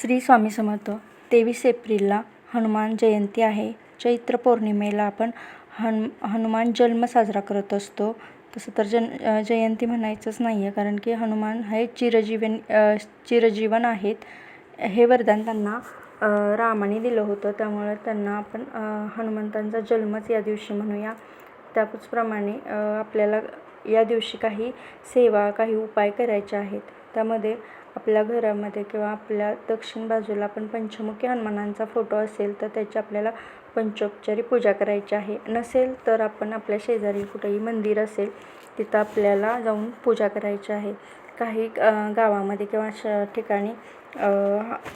श्री स्वामी समर्थ तेवीस एप्रिलला हनुमान जयंती आहे. चैत्र पौर्णिमेला आपण हन हनुमान जन्म साजरा करत असतो. तसं तर जन जयंती म्हणायचंच नाही आहे कारण की हनुमान हे चिरजीवन चिरजीवन आहेत. हे वरदान त्यांना रामाने दिलं होतं. त्यामुळे त्यांना आपण हनुमंतांचा जन्मच या दिवशी म्हणूया. त्याचप्रमाणे आपल्याला या दिवशी काही सेवा काही उपाय करायचे आहेत. त्यामध्ये आपल्या घरामध्ये किंवा आपल्या दक्षिण बाजूला आपण पंचमुखी हनुमानांचा फोटो असेल तर त्याची आपल्याला पंचोपचारी पूजा करायची आहे. नसेल तर आपण आपल्या शेजारी कुठेही मंदिर असेल तिथं आपल्याला जाऊन पूजा करायची आहे. काही गावामध्ये किंवा अशा ठिकाणी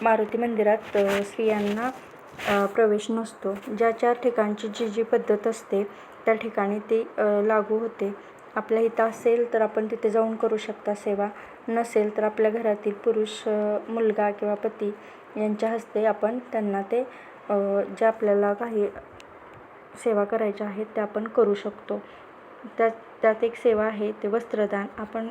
मारुती मंदिरात स्त्रियांना प्रवेश नसतो. ज्या ज्या ठिकाणची जी जी पद्धत असते त्या ठिकाणी ती लागू होते. आपल्या इथं असेल तर आपण तिथे जाऊन करू शकता सेवा. नसेल तर आपल्या घरातील पुरुष मुलगा किंवा पती यांच्या हस्ते आपण त्यांना ते जे आपल्याला काही सेवा करायच्या आहेत त्या आपण करू शकतो. त्यात त्यात एक सेवा आहे ते वस्त्रदान. आपण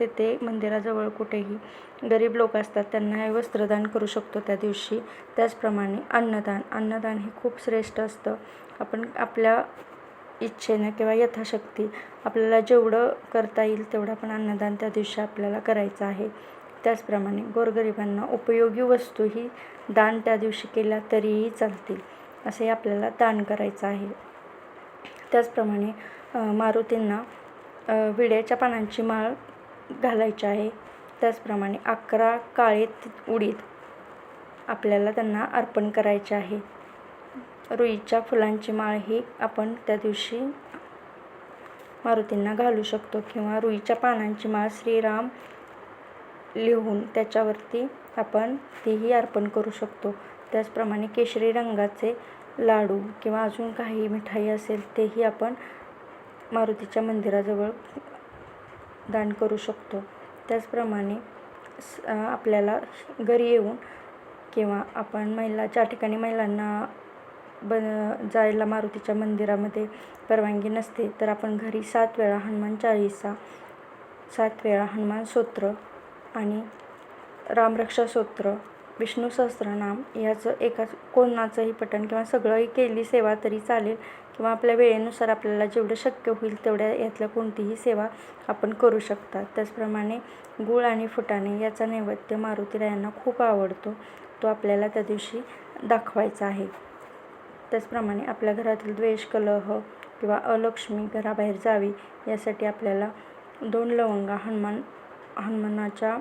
तेथे मंदिराजवळ कुठेही गरीब लोक असतात त्यांना हे वस्त्रदान करू शकतो त्या दिवशी. त्याचप्रमाणे अन्नदान. अन्नदान हे खूप श्रेष्ठ असतं. आपण आपल्या इच्छेनं किंवा यथाशक्ती आपल्याला जेवढं करता येईल तेवढं पण अन्नदान त्या दिवशी आपल्याला करायचं आहे. त्याचप्रमाणे गोरगरिबांना उपयोगी वस्तूही दान त्या दिवशी केल्या तरीही चालतील असे आपल्याला दान करायचं आहे. त्याचप्रमाणे मारुतींना विड्याच्या पानांची माळ घालायची आहे. त्याचप्रमाणे अकरा काळे उडीद आपल्याला त्यांना अर्पण करायचे आहे. रुईच्या फुलांची माळ ही आपण त्या दिवशी मारुतींना घालू शकतो किंवा रुईच्या पानांची माळ श्रीराम लिहून त्याच्यावरती आपण तीही अर्पण करू शकतो. त्याचप्रमाणे केशरी रंगाचे लाडू किंवा अजून काही मिठाई असेल तेही आपण मारुतीच्या मंदिराजवळ दान करू शकतो. त्याचप्रमाणे स आपल्याला घरी येऊन किंवा आपण महिला ज्या ठिकाणी महिलांना बन जायला मारुतीच्या मंदिरामध्ये परवानगी नसते तर आपण घरी सात वेळा हनुमान चाळीसा सात वेळा हनुमान स्तोत्र आणि रामरक्षा स्तोत्र विष्णू सहस्रनाम याचं एकाच कोणाचंही पठण किंवा सगळंही केली सेवा तरी चालेल किंवा आपल्या वेळेनुसार आपल्याला जेवढं शक्य होईल तेवढ्या यातल्या कोणतीही सेवा आपण करू शकता. त्याचप्रमाणे गूळ आणि फुटाणे याचा नैवेद्य मारुतीरायांना खूप आवडतो. तो आपल्याला त्या दिवशी दाखवायचा आहे. त्याचप्रमाणे आपल्या घरातील द्वेष कलह किंवा अलक्ष्मी घराबाहेर जावी यासाठी आपल्याला दोन लवंगा हनुमान हनुमानाच्या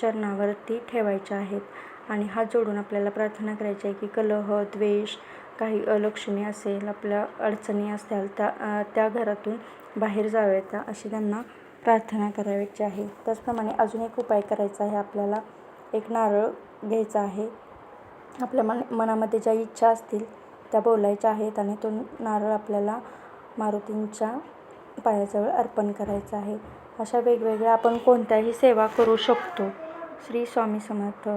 चरणावरती ठेवायच्या आहेत. आणि हात जोडून आपल्याला प्रार्थना करायची आहे की कलह द्वेष काही अलक्ष्मी असेल आपल्या अडचणी असतील त्या त्या घरातून बाहेर जाव्यात अशी त्यांना प्रार्थना करायची आहे. त्याचप्रमाणे अजून एक उपाय करायचा आहे आपल्याला एक नारळ घ्यायचा आहे. आपल्या मन मनामध्ये ज्या इच्छा असतील त्या बोलायच्या आहेत आणि तो नारळ आपल्याला मारुतींच्या पायाजवळ अर्पण करायचा आहे. अशा वेगवेगळ्या आपण कोणत्याही सेवा करू शकतो. श्री स्वामी समर्थ.